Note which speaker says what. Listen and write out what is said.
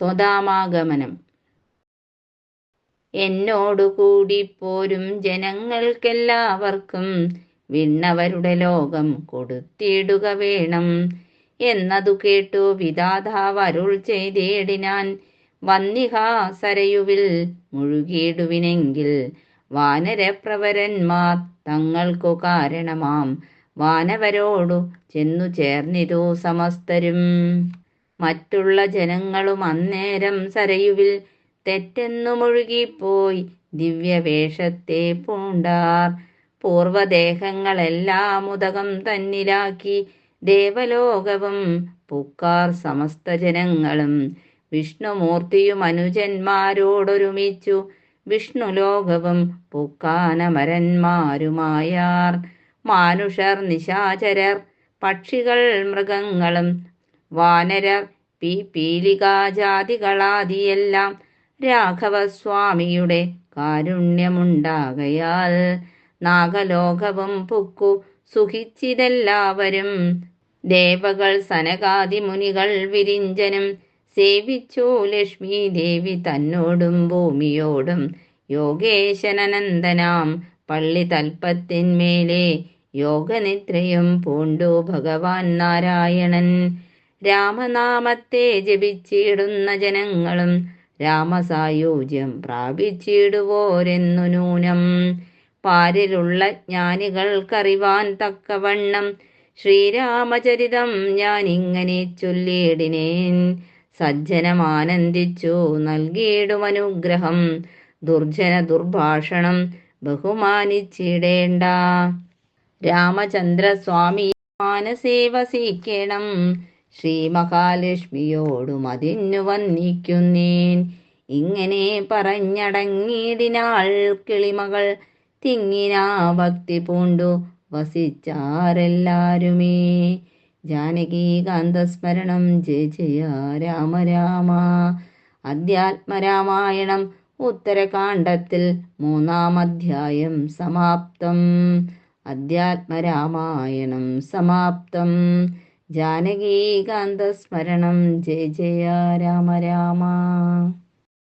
Speaker 1: സ്വതാമാഗമനം. എന്നോടു കൂടി പോരും ജനങ്ങൾക്കെല്ലാവർക്കും. വിണ്ണവരുടെ ലോകം കൊടുത്തിടുക വേണം. എന്നതു കേട്ടു വിധാതാവ് അരുൾ ചെയ്തേടിനാൻ. വന്നിഹാ സരയുവിൽ മുഴുകിയിടുവിനെങ്കിൽ. വാനരപ്രവരന്മാർ തങ്ങൾക്കു കാരണമാം. വാനവരോടു ചെന്നു ചേർന്നിരു സമസ്തരും. മറ്റുള്ള ജനങ്ങളും അന്നേരം സരയുവിൽ തെറ്റെന്നു മുഴുകിപ്പോയി ദിവ്യവേഷത്തെ പൂണ്ടാർ. പൂർവദേഹങ്ങളെല്ലാം ഉദകം തന്നിലാക്കി ദേവലോകവും പുക്കാർ സമസ്ത ജനങ്ങളും. വിഷ്ണുമൂർത്തിയും അനുജന്മാരോടൊരുമിച്ചു. വിഷ്ണുലോകവും പുക്കാനമരന്മാരുമായാർ. മാനുഷർ നിശാചരർ പക്ഷികൾ മൃഗങ്ങളും വാനരർ പി പീലികാജാതികളാദിയെല്ലാം രാഘവസ്വാമിയുടെ കാരുണ്യമുണ്ടാകയാൽ നാഗലോകവും പുക്കു സുഖിച്ചിതെല്ലാവരും. ദേവകൾ സനകാദി മുനികൾ വിരിഞ്ചനും സേവിച്ചു ലക്ഷ്മി ദേവി തന്നോടും ഭൂമിയോടും. യോഗേശനനന്ദനാം പള്ളി തൽപ്പത്തിന്മേലെ യോഗനിദ്രയും പൂണ്ടു ഭഗവാൻ നാരായണൻ. രാമനാമത്തെ ജപിച്ചിടുന്ന ജനങ്ങളും രാമസായൂജ്യം പ്രാപിച്ചിടുവോരെന്നു നൂനം. പാരിലുള്ള ജ്ഞാനികൾക്കറിവാൻ തക്കവണ്ണം ശ്രീരാമചരിതം ഞാൻ ഇങ്ങനെ ചൊല്ലിയിടിനേൻ. സജ്ജനമാനന്ദിച്ചു നൽകിയിടുമനുഗ്രഹം ദുർജന ദുർഭാഷണം ബഹുമാനിച്ചിടേണ്ട. രാമചന്ദ്രസ്വാമി മാനസേ വസിക്കണം. ശ്രീ മഹാലക്ഷ്മിയോടും വന്നിക്കുന്നേൻ ഇങ്ങനെ പറഞ്ഞടങ്ങിയതിനാൾ കിളിമകൾ തിങ്ങിനാ ഭക്തി പൂണ്ടു വസിച്ചാരെല്ലാരുമേ. ജാനകീകാന്തസ്മരണം ജയ ജയ രാമ രാമ. അധ്യാത്മരാമായണം ഉത്തരകാണ്ഡത്തിൽ മൂന്നാം അധ്യായം സമാപ്തം. അധ്യാത്മരാമായണം സമാപ്തം. ജാനകീകാന്തസ്മരണം. ജയ ജയ രാമ രാമ.